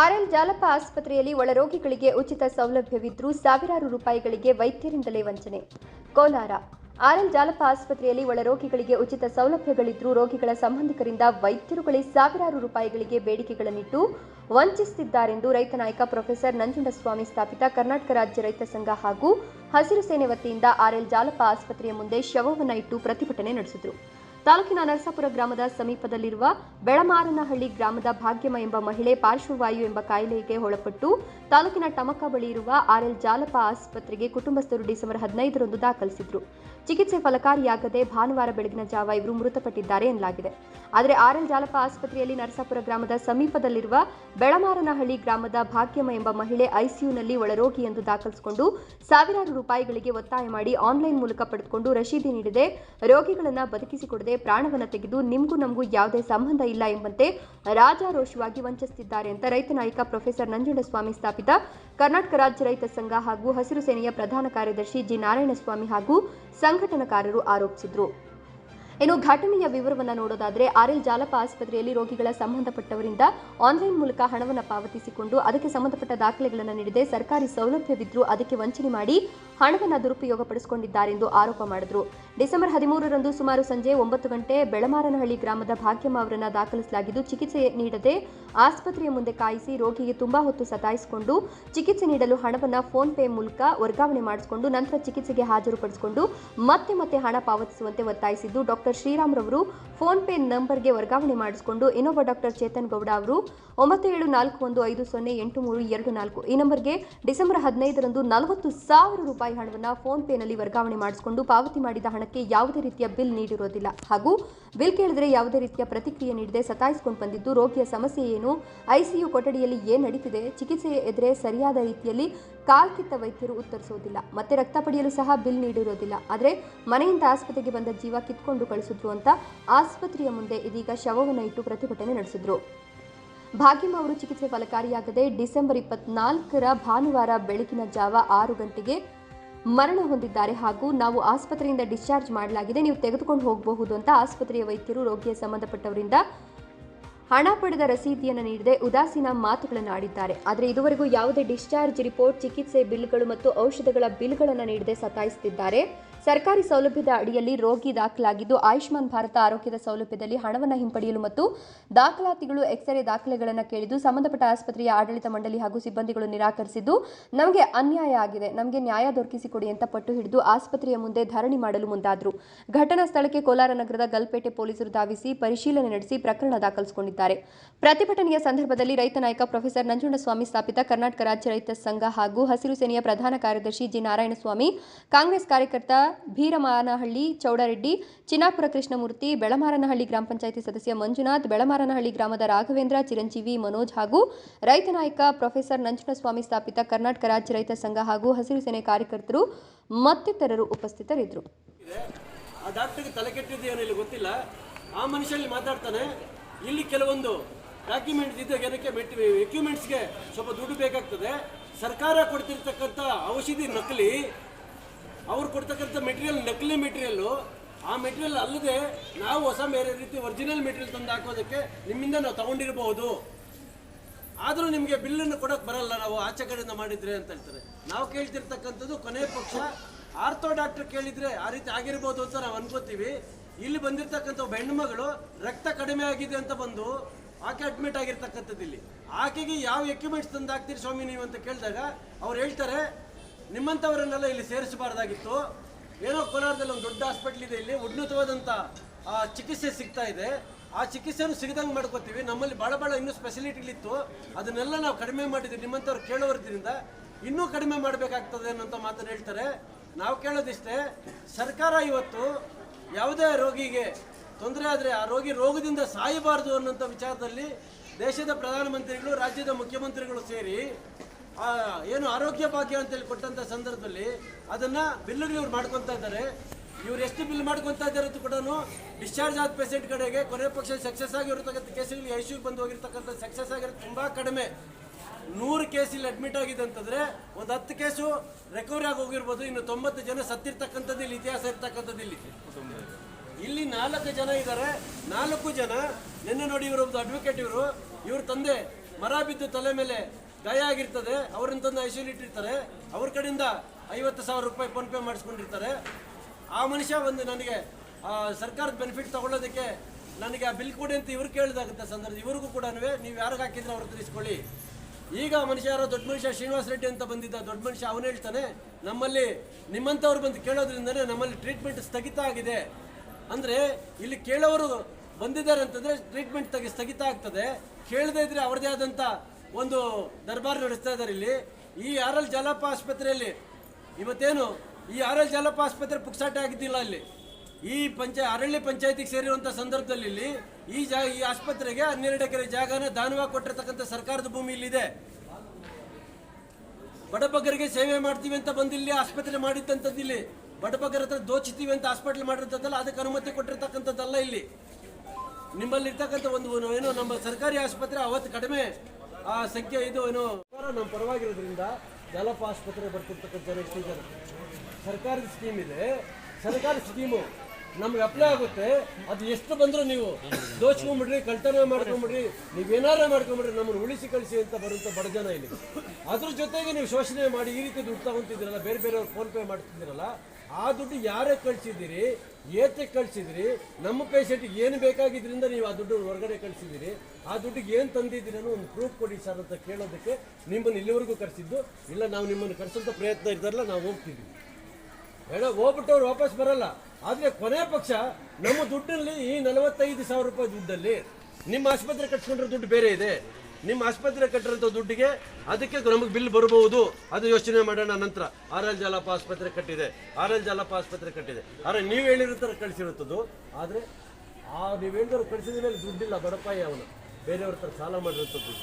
RL Jalappa ಆಸ್ಪತ್ರೆಯಲ್ಲಿ ಒಳರೋಗಿಗಳಿಗೆ ಉಚಿತ ಸೌಲಭ್ಯವಿದ್ದರೂ ಸಾವಿರಾರು ರೂಪಾಯಿಗಳಿಗೆ ವೈದ್ಯರಿಂದಲೇ ವಂಚನೆ. ಕೋಲಾರ. ಆರ್ಎಲ್ ಜಾಲಪ್ಪ ಆಸ್ಪತ್ರೆಯಲ್ಲಿ ಒಳರೋಗಿಗಳಿಗೆ ಉಚಿತ ಸೌಲಭ್ಯಗಳಿದ್ದರೂ ರೋಗಿಗಳ ಸಂಬಂಧಿಕರಿಂದ ವೈದ್ಯರುಗಳೇ ಸಾವಿರಾರು ರೂಪಾಯಿಗಳಿಗೆ ಬೇಡಿಕೆಗಳನ್ನಿಟ್ಟು ವಂಚಿಸುತ್ತಿದ್ದಾರೆಂದು ರೈತ ನಾಯಕ ಪ್ರೊಫೆಸರ್ ನಂಜುಂಡಸ್ವಾಮಿ ಸ್ಥಾಪಿತ ಕರ್ನಾಟಕ ರಾಜ್ಯ ರೈತ ಸಂಘ ಹಾಗೂ ಹಸಿರು ಸೇನೆ ವತಿಯಿಂದ ಆರ್ಎಲ್ ಜಾಲಪ್ಪ ಆಸ್ಪತ್ರೆಯ ಮುಂದೆ ಶವವನ್ನು ಇಟ್ಟು ಪ್ರತಿಭಟನೆ ನಡೆಸಿದರು. ತಾಲೂಕಿನ ನರಸಾಪುರ ಗ್ರಾಮದ ಸಮೀಪದಲ್ಲಿರುವ ಬೆಳಮಾರನಹಳ್ಳಿ ಗ್ರಾಮದ ಭಾಗ್ಯಮ ಎಂಬ ಮಹಿಳೆ ಪಾರ್ಶ್ವವಾಯು ಎಂಬ ಕಾಯಿಲೆಗೆ ಒಳಪಟ್ಟು ತಾಲೂಕಿನ ಟಮಕ ಬಳಿ ಇರುವ ಆರ್ಎಲ್ ಜಾಲಪ ಆಸ್ಪತ್ರೆಗೆ ಕುಟುಂಬಸ್ಥರು ಡಿಸೆಂಬರ್ ಹದಿನೈದರಂದು ದಾಖಲಿಸಿದ್ರು. ಚಿಕಿತ್ಸೆ ಫಲಕಾರಿಯಾಗದೆ ಭಾನುವಾರ ಬೆಳಗಿನ ಜಾವ ಇವರು ಮೃತಪಟ್ಟಿದ್ದಾರೆ ಎನ್ನಲಾಗಿದೆ. ಆದರೆ ಆರ್ಎಲ್ ಜಾಲಪ ಆಸ್ಪತ್ರೆಯಲ್ಲಿ ನರಸಾಪುರ ಗ್ರಾಮದ ಸಮೀಪದಲ್ಲಿರುವ ಬೆಳಮಾರನಹಳ್ಳಿ ಗ್ರಾಮದ ಭಾಗ್ಯಮ ಎಂಬ ಮಹಿಳೆ ಐಸಿಯುನಲ್ಲಿ ಒಳರೋಗಿ ಎಂದು ದಾಖಲಿಸಿಕೊಂಡು ಸಾವಿರಾರು ರೂಪಾಯಿಗಳಿಗೆ ಒತ್ತಾಯ ಮಾಡಿ ಆನ್ಲೈನ್ ಮೂಲಕ ಪಡೆದುಕೊಂಡು ರಶೀದಿ ನೀಡದೆ ರೋಗಿಗಳನ್ನು ಬದುಕಿಸಿಕೊಡದೆ ಪ್ರಾಣವನ್ನ ತೆಗೆದು ನಿಮಗೂ ನಮಗೂ ಯಾವುದೇ ಸಂಬಂಧ ಇಲ್ಲ ಎಂಬಂತೆ ರಾಜಾರೋಷವಾಗಿ ವಂಚಿಸುತ್ತಿದ್ದಾರೆ ಅಂತ ರೈತ ನಾಯಕ ಪ್ರೊಫೆಸರ್ ನಂಜುಂಡಸ್ವಾಮಿ ಸ್ಥಾಪಿತ ಕರ್ನಾಟಕ ರಾಜ್ಯ ರೈತ ಸಂಘ ಹಾಗೂ ಹಸಿರು ಸೇನೆಯ ಪ್ರಧಾನ ಕಾರ್ಯದರ್ಶಿ ಜಿ ನಾರಾಯಣಸ್ವಾಮಿ ಹಾಗೂ ಸಂಘಟನಾಕಾರರು ಆರೋಪಿಸಿದರು. ಇನ್ನು ಘಟನೆಯ ವಿವರವನ್ನು ನೋಡೋದಾದ್ರೆ ಆರ್ಎಲ್ ಜಾಲಪ ಆಸ್ಪತ್ರೆಯಲ್ಲಿ ರೋಗಿಗಳ ಸಂಬಂಧಪಟ್ಟವರಿಂದ ಆನ್ಲೈನ್ ಮೂಲಕ ಹಣವನ್ನು ಪಾವತಿಸಿಕೊಂಡು ಅದಕ್ಕೆ ಸಂಬಂಧಪಟ್ಟ ದಾಖಲೆಗಳನ್ನು ನೀಡದೆ ಸರ್ಕಾರಿ ಸೌಲಭ್ಯವಿದ್ರೂ ಅದಕ್ಕೆ ವಂಚನೆ ಮಾಡಿ ಹಣವನ್ನು ದುರುಪಯೋಗ ಪಡಿಸಿಕೊಂಡಿದ್ದಾರೆಂದು ಆರೋಪ ಮಾಡಿದರು. ಡಿಸೆಂಬರ್ ಹದಿಮೂರರಂದು ಸುಮಾರು ಸಂಜೆ ಒಂಬತ್ತು ಗಂಟೆ ಬೆಳಮಾರನಹಳ್ಳಿ ಗ್ರಾಮದ ಭಾಗ್ಯಮ್ಮ ಅವರನ್ನು ದಾಖಲಿಸಲಾಗಿದ್ದು, ಚಿಕಿತ್ಸೆ ನೀಡದೆ ಆಸ್ಪತ್ರೆಯ ಮುಂದೆ ಕಾಯಿಸಿ ರೋಗಿಗೆ ತುಂಬಾ ಹೊತ್ತು ಸತಾಯಿಸಿಕೊಂಡು ಚಿಕಿತ್ಸೆ ನೀಡಲು ಹಣವನ್ನು ಫೋನ್ ಪೇ ಮೂಲಕ ವರ್ಗಾವಣೆ ಮಾಡಿಸಿಕೊಂಡು ನಂತರ ಚಿಕಿತ್ಸೆಗೆ ಹಾಜರುಪಡಿಸಿಕೊಂಡು ಮತ್ತೆ ಮತ್ತೆ ಹಣ ಪಾವತಿಸುವಂತೆ ಒತ್ತಾಯಿಸಿದ್ದು. ಡಾಕ್ಟರ್ ಶ್ರೀರಾಮ್ರವರು ಫೋನ್ ಪೇ ನಂಬರ್ಗೆ ವರ್ಗಾವಣೆ ಮಾಡಿಸಿಕೊಂಡು ಇನ್ನೊಬ್ಬ ಡಾಕ್ಟರ್ ಚೇತನ್ ಗೌಡ ಅವರು ಒಂಬತ್ತು ಏಳು ನಾಲ್ಕು ಒಂದು ಐದು ಸೊನ್ನೆ ಎಂಟು ಮೂರು ಎರಡು ನಾಲ್ಕು ಈ ನಂಬರ್ಗೆ ಡಿಸೆಂಬರ್ ಹದಿನೈದರಂದು ನಲವತ್ತು ಸಾವಿರ ರೂಪಾಯಿ ಹಣವನ್ನು ಫೋನ್ ಪೇನಲ್ಲಿ ವರ್ಗಾವಣೆ ಮಾಡಿಸಿಕೊಂಡು ಪಾವತಿ ಮಾಡಿದ ಹಣಕ್ಕೆ ಯಾವುದೇ ರೀತಿಯ ಬಿಲ್ ನೀಡಿರೋದಿಲ್ಲ ಹಾಗೂ ಬಿಲ್ ಕೇಳಿದ್ರೆ ಯಾವುದೇ ರೀತಿಯ ಪ್ರತಿಕ್ರಿಯೆ ನೀಡದೆ ಸತಾಯಿಸಿಕೊಂಡು ಬಂದಿದ್ದು ರೋಗಿಯ ಸಮಸ್ಯೆ ಏನು? ಐಸಿಯು ಕೊಠಡಿಯಲ್ಲಿ ಏನು ನಡೀತಿದೆ? ಚಿಕಿತ್ಸೆ ಎದುರೆ ಸರಿಯಾದ ರೀತಿಯಲ್ಲಿ ಕಾಲ್ಕಿತ್ತ ವೈದ್ಯರು ಉತ್ತರಿಸೋದಿಲ್ಲ ಮತ್ತೆ ರಕ್ತ ಪಡೆಯಲು ಸಹ ಬಿಲ್ ನೀಡಿರೋದಿಲ್ಲ ಆದರೆ ಮನೆಯಿಂದ ಆಸ್ಪತ್ರೆಗೆ ಬಂದ ಜೀವ ಕಿತ್ಕೊಂಡು ಕಳಿಸಿದ್ರು ಅಂತ ಆಸ್ಪತ್ರೆಯ ಮುಂದೆ ಇದೀಗ ಶವವನ್ನು ಇಟ್ಟು ಪ್ರತಿಭಟನೆ ನಡೆಸಿದ್ರು. ಭಾಗ್ಯಮ್ಮ ಅವರು ಚಿಕಿತ್ಸೆ ಫಲಕಾರಿಯಾಗದೆ ಡಿಸೆಂಬರ್ ಇಪ್ಪತ್ನಾಲ್ಕರ ಭಾನುವಾರ ಬೆಳಗಿನ ಜಾವ ಆರು ಗಂಟೆಗೆ ಮರಣ ಹೊಂದಿದ್ದಾರೆ ಹಾಗೂ ನಾವು ಆಸ್ಪತ್ರೆಯಿಂದ ಡಿಸ್ಚಾರ್ಜ್ ಮಾಡಲಾಗಿದೆ. ನೀವು ತೆಗೆದುಕೊಂಡು ಹೋಗಬಹುದು ಅಂತ ಆಸ್ಪತ್ರೆಯ ವೈದ್ಯರು ರೋಗಿಯ ಸಂಬಂಧಪಟ್ಟವರಿಂದ ಹಣ ಪಡೆದ ರಸೀದಿಯನ್ನು ನೀಡದೆ ಉದಾಸೀನ ಮಾತುಗಳನ್ನು ಆಡಿದ್ದಾರೆ. ಆದರೆ ಇದುವರೆಗೂ ಯಾವುದೇ ಡಿಸ್ಚಾರ್ಜ್ ರಿಪೋರ್ಟ್, ಚಿಕಿತ್ಸೆ ಬಿಲ್ಗಳು ಮತ್ತು ಔಷಧಗಳ ಬಿಲ್ಗಳನ್ನು ನೀಡದೆ ಸತಾಯಿಸುತ್ತಿದ್ದಾರೆ. ಸರ್ಕಾರಿ ಸೌಲಭ್ಯದ ಅಡಿಯಲ್ಲಿ ರೋಗಿ ದಾಖಲಾಗಿದ್ದು, ಆಯುಷ್ಮಾನ್ ಭಾರತ ಆರೋಗ್ಯದ ಸೌಲಭ್ಯದಲ್ಲಿ ಹಣವನ್ನು ಹಿಂಪಡೆಯಲು ಮತ್ತು ದಾಖಲಾತಿಗಳು, ಎಕ್ಸ್ರೇ ದಾಖಲೆಗಳನ್ನು ಕೇಳಿದ್ದು, ಸಂಬಂಧಪಟ್ಟ ಆಸ್ಪತ್ರೆಯ ಆಡಳಿತ ಮಂಡಳಿ ಹಾಗೂ ಸಿಬ್ಬಂದಿಗಳು ನಿರಾಕರಿಸಿದ್ದು, ನಮಗೆ ಅನ್ಯಾಯ ಆಗಿದೆ, ನಮಗೆ ನ್ಯಾಯ ದೊರಕಿಸಿಕೊಡಿ ಅಂತ ಪಟ್ಟು ಹಿಡಿದು ಆಸ್ಪತ್ರೆಯ ಮುಂದೆ ಧರಣಿ ಮಾಡಲು ಮುಂದಾದರು. ಘಟನಾ ಸ್ಥಳಕ್ಕೆ ಕೋಲಾರ ನಗರದ ಗಲ್ಪೇಟೆ ಪೊಲೀಸರು ಧಾವಿಸಿ ಪರಿಶೀಲನೆ ನಡೆಸಿ ಪ್ರಕರಣ ದಾಖಲಿಸಿಕೊಂಡಿದ್ದಾರೆ. ಪ್ರತಿಭಟನೆಯ ಸಂದರ್ಭದಲ್ಲಿ ರೈತ ನಾಯಕ ಪ್ರೊಫೆಸರ್ ನಂಜುಂಡಸ್ವಾಮಿ ಸ್ಥಾಪಿತ ಕರ್ನಾಟಕ ರಾಜ್ಯ ರೈತ ಸಂಘ ಹಾಗೂ ಹಸಿರು ಸೇನೆಯ ಪ್ರಧಾನ ಕಾರ್ಯದರ್ಶಿ ಜಿ ನಾರಾಯಣಸ್ವಾಮಿ, ಕಾಂಗ್ರೆಸ್ ಕಾರ್ಯಕರ್ತ ಭೀರಮಾನಹಳ್ಳಿ, ಚೌಡರೆಡ್ಡಿ, ಚಿನ್ನಾಪುರ ಕೃಷ್ಣಮೂರ್ತಿ, ಬೆಳಮಾರನಹಳ್ಳಿ ಗ್ರಾಮ ಪಂಚಾಯಿತಿ ಸದಸ್ಯ ಮಂಜುನಾಥ್, ಬೆಳಮಾರನಹಳ್ಳಿ ಗ್ರಾಮದ ರಾಘವೇಂದ್ರ, ಚಿರಂಜೀವಿ, ಮನೋಜ್ ಹಾಗೂ ರೈತ ನಾಯಕ ಪ್ರೊಫೆಸರ್ ಸ್ವಾಮಿ ಸ್ಥಾಪಿತ ಕರ್ನಾಟಕ ರಾಜ್ಯ ರೈತ ಸಂಘ ಹಾಗೂ ಹಸಿರು ಸೇನೆ ಕಾರ್ಯಕರ್ತರು ಮತ್ತಿತರರು ಉಪಸ್ಥಿತರಿದ್ದರು. ಆ ತಲೆ ಗೊತ್ತಿಲ್ಲ. ಆ ಮನುಷ್ಯಲ್ಲಿ ಮಾತಾಡ್ತಾನೆ. ಇಲ್ಲಿ ಕೆಲವೊಂದು ಡಾಕ್ಯುಮೆಂಟ್ಸ್ ಇದ್ದಾಗ ಏನಕ್ಕೆ ಎಕ್ವಿಪ್ಮೆಂಟ್ಸ್ಗೆ ಸ್ವಲ್ಪ ದುಡ್ಡು ಬೇಕಾಗ್ತದೆ. ಸರ್ಕಾರ ಕೊಡ್ತಿರ್ತಕ್ಕಂಥ ಔಷಧಿ ನಕಲಿ ಅವ್ರು ಕೊಡ್ತಕ್ಕಂಥ ಮೆಟೀರಿಯಲ್ ನಕಲಿ ಮೆಟೀರಿಯಲ್ಲು ಆ ಮೆಟೀರಿಯಲ್ ಅಲ್ಲದೆ ನಾವು ಹೊಸ ಬೇರೆ ರೀತಿ ಒರಿಜಿನಲ್ ಮೆಟೀರಿಯಲ್ ತಂದು ಹಾಕೋದಕ್ಕೆ ನಿಮ್ಮಿಂದ ನಾವು ತಗೊಂಡಿರಬಹುದು. ಆದರೂ ನಿಮಗೆ ಬಿಲ್ಲನ್ನು ಕೊಡೋಕೆ ಬರಲ್ಲ, ನಾವು ಆಚೆ ಕಡೆಯಿಂದ ಮಾಡಿದ್ರೆ ಅಂತ ಹೇಳ್ತಾರೆ. ನಾವು ಕೇಳ್ತಿರ್ತಕ್ಕಂಥದ್ದು ಕೊನೆ ಪಕ್ಷ. ಆರ್ಥೋ ಡಾಕ್ಟರ್ ಕೇಳಿದರೆ ಆ ರೀತಿ ಆಗಿರ್ಬೋದು ಅಂತ ನಾವು ಅನ್ಕೋತೀವಿ. ಇಲ್ಲಿ ಬಂದಿರತಕ್ಕಂಥ ಒಬ್ಬ ಹೆಣ್ಮಗಳು ರಕ್ತ ಕಡಿಮೆ ಆಗಿದೆ ಅಂತ ಬಂದು ಆಕೆ ಅಡ್ಮಿಟ್ ಆಗಿರ್ತಕ್ಕಂಥದ್ದು ಇಲ್ಲಿ. ಆಕೆಗೆ ಯಾವ ಎಕ್ವಿಪ್ಮೆಂಟ್ಸ್ ತಂದು ಹಾಕ್ತೀರಿ ಸ್ವಾಮಿ ನೀವು ಅಂತ ಕೇಳಿದಾಗ ಅವ್ರು ಹೇಳ್ತಾರೆ ನಿಮ್ಮಂಥವರನ್ನೆಲ್ಲ ಇಲ್ಲಿ ಸೇರಿಸಬಾರ್ದಾಗಿತ್ತು. ಏನೋ ಕೋಲಾರದಲ್ಲಿ ಒಂದು ದೊಡ್ಡ ಹಾಸ್ಪಿಟ್ಲ್ ಇದೆ ಇಲ್ಲಿ. ಉನ್ನತವಾದಂಥ ಆ, ಚಿಕಿತ್ಸೆ ಸಿಗ್ತಾ ಇದೆ. ಆ ಚಿಕಿತ್ಸೆನೂ ಸಿಗದಂಗೆ ಮಾಡ್ಕೋತೀವಿ. ನಮ್ಮಲ್ಲಿ ಭಾಳ ಭಾಳ ಇನ್ನೂ ಸ್ಪೆಸಿಲಿಟಿಗಳಿತ್ತು ಅದನ್ನೆಲ್ಲ ನಾವು ಕಡಿಮೆ ಮಾಡಿದ್ವಿ ನಿಮ್ಮಂಥವ್ರು ಕೇಳೋದ್ರಿಂದ ಇನ್ನೂ ಕಡಿಮೆ ಮಾಡಬೇಕಾಗ್ತದೆ ಅನ್ನೋಂಥ ಮಾತನ್ನು ಹೇಳ್ತಾರೆ. ನಾವು ಕೇಳೋದಿಷ್ಟೇ ಸರ್ಕಾರ ಇವತ್ತು ಯಾವುದೇ ರೋಗಿಗೆ ತೊಂದರೆ ಆದರೆ ಆ ರೋಗಿ ರೋಗದಿಂದ ಸಾಯಬಾರದು ಅನ್ನೋಂಥ ವಿಚಾರದಲ್ಲಿ ದೇಶದ ಪ್ರಧಾನಮಂತ್ರಿಗಳು ರಾಜ್ಯದ ಮುಖ್ಯಮಂತ್ರಿಗಳು ಸೇರಿ ಏನು ಆರೋಗ್ಯ ಭಾಗ್ಯ ಅಂತೇಳಿ ಕೊಟ್ಟಂತ ಸಂದರ್ಭದಲ್ಲಿ ಅದನ್ನ ಬಿಲ್ಗಳು ಇವ್ರು ಮಾಡ್ಕೊತಾ ಇದ್ದಾರೆ. ಇವ್ರು ಎಷ್ಟು ಬಿಲ್ ಮಾಡ್ಕೊತಾ ಇದ್ದಾರೆ ಅಂತ ಕೂಡ ಡಿಸ್ಚಾರ್ಜ್ ಆದ ಪೇಷಂಟ್ ಕಡೆಗೆ ಕೊನೆ ಪಕ್ಷ ಸಕ್ಸಸ್ ಆಗಿರತಕ್ಕಂಥ ಕೇಸುಗಳು ಐಸಿಯು ಬಂದು ಹೋಗಿರ್ತಕ್ಕಂಥ ಸಕ್ಸಸ್ ಆಗಿರೋದು ತುಂಬಾ ಕಡಿಮೆ. ನೂರು ಕೇಸ್ ಇಲ್ಲಿ ಅಡ್ಮಿಟ್ ಆಗಿದೆ ಅಂತಂದ್ರೆ ಒಂದು ಹತ್ತು ಕೇಸು ರಿಕವರಿ ಆಗಿ ಹೋಗಿರ್ಬೋದು. ಇನ್ನು ತೊಂಬತ್ತು ಜನ ಸತ್ತಿರ್ತಕ್ಕಂಥದ್ದು ಇಲ್ಲಿ ಇತಿಹಾಸ ಇರ್ತಕ್ಕಂಥದ್ದು ಇಲ್ಲಿ. ಇಲ್ಲಿ ನಾಲ್ಕು ಜನ ಇದ್ದಾರೆ. ನಾಲ್ಕು ಜನ, ನಿನ್ನೆ ನೋಡಿ ಒಂದು ಅಡ್ವೊಕೇಟ್ ಇವರು. ಇವ್ರ ತಂದೆ ಮರ ಬಿದ್ದು ತಲೆ ಮೇಲೆ ಗಾಯ ಆಗಿರ್ತದೆ, ಅವ್ರನ್ನ ತಂದು ಐಸಿಯಲ್ಲಿ ಇಟ್ಟಿರ್ತಾರೆ. ಅವ್ರ ಕಡೆಯಿಂದ ಐವತ್ತು ಸಾವಿರ ರೂಪಾಯಿ ಫೋನ್ಪೇ ಮಾಡಿಸ್ಕೊಂಡಿರ್ತಾರೆ. ಆ ಮನುಷ್ಯ ಬಂದು ನನಗೆ ಸರ್ಕಾರದ ಬೆನಿಫಿಟ್ ತಗೊಳ್ಳೋದಕ್ಕೆ ನನಗೆ ಆ ಬಿಲ್ ಕೊಡಿ ಅಂತ ಇವ್ರು ಕೇಳಿದಾಗುತ್ತೆ ಸಂದರ್ಭ ಇವ್ರಿಗೂ ಕೂಡ ನೀವು ಯಾರಿಗೆ ಹಾಕಿದ್ರೆ ಅವ್ರು ತಿಳಿಸ್ಕೊಳ್ಳಿ ಈಗ ಮನುಷ್ಯ ಯಾರೋ ದೊಡ್ಡ ಮನುಷ್ಯ, ಶ್ರೀನಿವಾಸ ರೆಡ್ಡಿ ಅಂತ ಬಂದಿದ್ದ ದೊಡ್ಡ ಮನುಷ್ಯ, ಅವನು ಹೇಳ್ತಾನೆ, ನಮ್ಮಲ್ಲಿ ನಿಮ್ಮಂಥವ್ರು ಬಂದು ಕೇಳೋದ್ರಿಂದನೇ ನಮ್ಮಲ್ಲಿ ಟ್ರೀಟ್ಮೆಂಟ್ ಸ್ಥಗಿತ ಆಗಿದೆ. ಅಂದರೆ ಇಲ್ಲಿ ಕೇಳೋರು ಬಂದಿದ್ದಾರೆ ಅಂತಂದರೆ ಟ್ರೀಟ್ಮೆಂಟ್ ತೆಗಿ, ಸ್ಥಗಿತ ಆಗ್ತದೆ. ಕೇಳದೇ ಇದ್ರೆ ಅವ್ರದೇ ಆದಂಥ ಒಂದು ದರ್ಬಾರ್ ನಡೆಸ್ತಾ ಇದ್ದಾರೆ ಇಲ್ಲಿ. ಈ ಆರ್ ಎಲ್ ಜಾಲಪ್ಪ ಆಸ್ಪತ್ರೆಯಲ್ಲಿ ಇವತ್ತೇನು, ಈ ಆರ್ ಎಲ್ ಜಾಲಪ್ಪ ಆಸ್ಪತ್ರೆ ಪುಕ್ಸಾಟ ಆಗಿದ್ದಿಲ್ಲ ಇಲ್ಲಿ. ಈ ಪಂಚಾಯ ಅರಳ್ಳಿ ಪಂಚಾಯತಿಗೆ ಸೇರಿರುವಂಥ ಸಂದರ್ಭದಲ್ಲಿ ಇಲ್ಲಿ ಈ ಜಾಗ ಈ ಆಸ್ಪತ್ರೆಗೆ ಹನ್ನೆರಡು ಎಕರೆ ಜಾಗನ ದಾನವಾಗಿ ಕೊಟ್ಟಿರ್ತಕ್ಕಂಥ ಸರ್ಕಾರದ ಭೂಮಿ ಇಲ್ಲಿದೆ. ಬಡಬಗ್ಗರಿಗೆ ಸೇವೆ ಮಾಡ್ತೀವಿ ಅಂತ ಬಂದಿಲ್ಲಿ ಆಸ್ಪತ್ರೆ ಮಾಡಿದ್ದಂಥದ್ದು ಇಲ್ಲಿ. ಬಡಬಗ್ಗರ ಹತ್ರ ದೋಚಿತೀವಿ ಅಂತ ಹಾಸ್ಪಿಟ್ಲ್ ಮಾಡಿರ್ತದಲ್ಲ ಅದಕ್ಕೆ ಅನುಮತಿ ಕೊಟ್ಟಿರ್ತಕ್ಕಂಥದ್ದಲ್ಲ ಇಲ್ಲಿ. ನಿಮ್ಮಲ್ಲಿರ್ತಕ್ಕಂಥ ಒಂದು ಏನೋ, ನಮ್ಮ ಸರ್ಕಾರಿ ಆಸ್ಪತ್ರೆ ಅವತ್ತು ಕಡಿಮೆ ಆ ಸಂಖ್ಯೆ ಇದು ಏನು ನಮ್ಮ ಪರವಾಗಿರೋದ್ರಿಂದ ಜಲಪ ಆಸ್ಪತ್ರೆ ಬರ್ತಿರ್ತಕ್ಕಂಥ ಜನ ಎಷ್ಟು ಜನ ಸರ್ಕಾರದ ಸ್ಕೀಮ್ ಇದೆ. ಸರ್ಕಾರದ ಸ್ಕೀಮು ನಮ್ಗೆ ಅಪ್ಲೈ ಆಗುತ್ತೆ. ಅದು ಎಷ್ಟು ಬಂದರೂ ನೀವು ದೋಚ್ಕೊಂಬಿಡ್ರಿ, ಕಳ್ತನ ಮಾಡ್ಕೊಂಬಿಡ್ರಿ, ನೀವೇನಾರ ಮಾಡ್ಕೊಂಬಿಡ್ರಿ, ನಮ್ಮನ್ನು ಉಳಿಸಿ ಕಳಿಸಿ ಅಂತ ಬರುವಂಥ ಬಡ ಜನ ಇಲ್ಲಿ. ಅದ್ರ ಜೊತೆಗೆ ನೀವು ಶೋಷಣೆ ಮಾಡಿ ಈ ರೀತಿ ದುಡ್ಡು ತಗೊಂತಿದ್ದೀರಲ್ಲ, ಬೇರೆ ಬೇರೆಯವ್ರು ಫೋನ್ಪೇ ಮಾಡ್ತಿದ್ದೀರಲ್ಲ ಆ ದುಡ್ಡು ಯಾರೇ ಕಳಿಸಿದ್ದೀರಿ, ಏತಕ್ಕೆ ಕಳಿಸಿದಿರಿ ನಮ್ಮ ಪೇಷಂಟ್ಗೆ ಏನು ಬೇಕಾಗಿದ್ರಿಂದ ನೀವು ಆ ದುಡ್ಡು ಹೊರಗಡೆ ಕಳಿಸಿದ್ದೀರಿ, ಆ ದುಡ್ಡಿಗೆ ಏನು ತಂದಿದ್ದೀರಿ ಒಂದು ಪ್ರೂಫ್ ಕೊಡಿ ಸರ್ ಅಂತ ಕೇಳೋದಕ್ಕೆ ನಿಮ್ಮನ್ನು ಇಲ್ಲಿವರೆಗೂ ಕರೆಸಿದ್ದು. ಇಲ್ಲ, ನಾವು ನಿಮ್ಮನ್ನು ಕರೆಸೋಂಥ ಪ್ರಯತ್ನ ಇದ್ದಾರಲ್ಲ, ನಾವು ಹೋಗ್ತಿದ್ವಿ. ಹೇಳೋ ಹೋಗ್ಬಿಟ್ಟು ಅವ್ರು ವಾಪಸ್ ಬರಲ್ಲ. ಆದರೆ ಕೊನೆ ಪಕ್ಷ ನಮ್ಮ ದುಡ್ಡಲ್ಲಿ ಈ ನಲವತ್ತೈದು ಸಾವಿರ ರೂಪಾಯಿ ದುಡ್ಡಲ್ಲಿ ನಿಮ್ಮ ಆಸ್ಪತ್ರೆ ಕಟ್ಸ್ಕೊಂಡ್ರೆ ದುಡ್ಡು ಬೇರೆ ಇದೆ. ನಿಮ್ಮ ಆಸ್ಪತ್ರೆ ಕಟ್ಟಿರೋಂಥ ದುಡ್ಡಿಗೆ ಅದಕ್ಕೆ ನಮಗೆ ಬಿಲ್ ಬರಬಹುದು ಅದು ಯೋಚನೆ ಮಾಡೋಣ ನಂತರ ಆರ್ ಎಲ್ ಜಾಲಪ್ಪ ಆಸ್ಪತ್ರೆ ಕಟ್ಟಿದೆ ಆರ್ ಎಲ್ ಜಾಲಪ್ಪ ಆಸ್ಪತ್ರೆ ಕಟ್ಟಿದೆ ಆದರೆ ನೀವು ಹೇಳಿರೋ ಥರ ಕಳಿಸಿರುತ್ತದು ಆದರೆ ಆ ನೀವು ಹೇಳಿದವ್ರು ಕಳಿಸಿದ ಮೇಲೆ ದುಡ್ಡಿಲ್ಲ ಬಡಪಾಯಿ ಅವನು ಬೇರೆಯವ್ರ ಹತ್ರ ಸಾಲ ಮಾಡಿರುವಂಥದ್ದು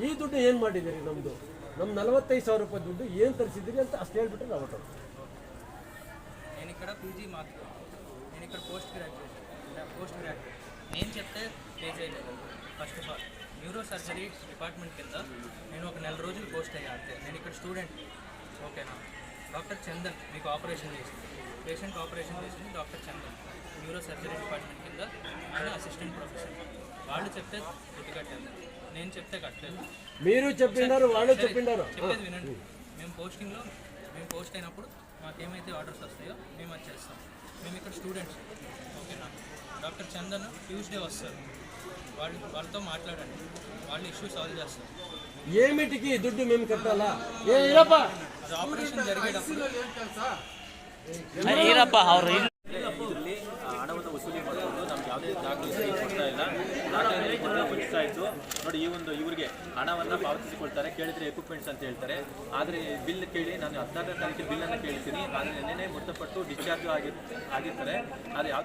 ಈ ದುಡ್ಡು ಏನು ಮಾಡಿದ್ದೀರಿ ನಮ್ಮದು ನಮ್ಮ ನಲವತ್ತೈದು ಸಾವಿರ ರೂಪಾಯಿ ದುಡ್ಡು ಏನು ತರಿಸಿದ್ದೀರಿ ಅಂತ ಅಷ್ಟು ಹೇಳ್ಬಿಟ್ರೆ ನಾವು ಹೊರಟು నేను ఇక్కడ పీజీ మాత్రం నేను ఇక్కడ పోస్ట్ గ్రాడ్యుయేట్ పోస్ట్ గ్రాడ్యుయేట్ నేను చెప్తే పే చేయలేదు first of all neuro surgery department కింద నేను ఒక నెల రోజులు పోస్ట్ అయ్యా అంతే. నేను ఇక్కడ స్టూడెంట్ ఓకేనా డాక్టర్ చందన్ మీకు ఆపరేషన్ చేసింది. పేషెంట్ ఆపరేషన్ చేసింది doctor Chandan. Neuro surgery department కింద నేను అసిస్టెంట్ ప్రొఫెసర్ వాళ్ళు చెప్తే దుడ్డు కట్టాను నేను చెప్తే కట్టలేదు. మీరు చెప్పినారు వాళ్ళు చెప్పినారు. చెప్పేది వినండి. మేము పోస్టింగ్లో మేము పోస్ట్ అయినప్పుడు మాకేమైతే ఆర్డర్స్ వస్తాయో మేము అది చేస్తాం. మేము ఇక్కడ స్టూడెంట్స్ ఓకేనా డాక్టర్ చందన్ ట్యూస్డే వస్తారు. వాళ్ళు వాళ్ళతో మాట్లాడండి వాళ్ళు ఇష్యూ సాల్వ్ చేస్తారు ఏమిటికి దుడ్డు మేము కట్టాల ఏ ఇరప్ప అది ఆపరేషన్ జరిగేటప్పుడు ಇದರಲ್ಲಿ ಹಣವನ್ನು ವಸೂಲಿ ಮಾಡಿಕೊಂಡು ನಮ್ಗೆ ಯಾವುದೇ ದಾಖಲೆ ಕೊಡ್ತಾ ಇಲ್ಲ ದಾಖಲೆ ಕೊಡ್ತಾ ಬಂದಿಸ್ತಾ ಇತ್ತು ನೋಡಿ ಈ ಒಂದು ಇವರಿಗೆ ಹಣವನ್ನು ಪಾವತಿಸಿಕೊಳ್ತಾರೆ ಕೇಳಿದ್ರೆ ಎಕ್ವಿಪ್ಮೆಂಟ್ಸ್ ಅಂತ ಹೇಳ್ತಾರೆ ಆದರೆ ಬಿಲ್ ಕೇಳಿ ನಾನು ಹದಿನಾರನೇ ತಾರೀಕು ಬಿಲ್ಲನ್ನು ಕೇಳ್ತೀನಿ ಆದರೆ ನಿನ್ನೆ ಮೃತಪಟ್ಟು ಡಿಸ್ಚಾರ್ಜ್ ಆಗಿ ಆಗಿರ್ತಾರೆ ಆದರೆ ಯಾವ